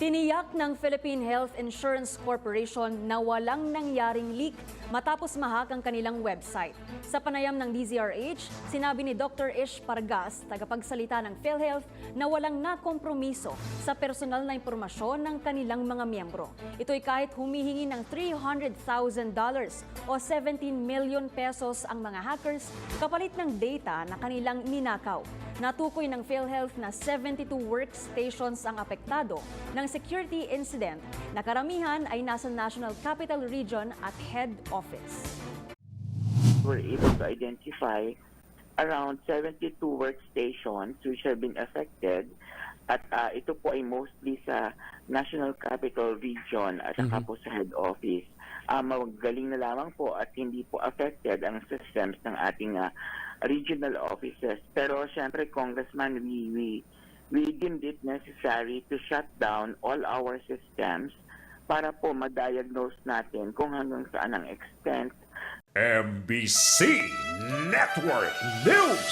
Tiniyak ng Philippine Health Insurance Corporation na walang nangyaring leak matapos mahak ang kanilang website. Sa panayam ng DZRH, sinabi ni Dr. Ish Pargas, tagapagsalita ng PhilHealth, na walang nakompromiso sa personal na impormasyon ng kanilang mga miyembro. Ito'y kahit humihingi ng $300,000 o 17 million pesos ang mga hackers kapalit ng data na kanilang ninakaw. Natukoy ng PhilHealth na 72 workstations ang apektado ng security incident na karamihan ay nasa National Capital Region at head office. were able to identify around 72 workstations which have been affected at ah, ito po ay mostly sa National Capital Region at saka po sa head office. Ah, magaling na lamang po at hindi po affected ang systems ng ating ah, regional offices. Pero syempre, Congressman, we, we, we deemed it necessary to shut down all our systems para po ma-diagnose natin kung hanggang saan ang extent MBC Network News.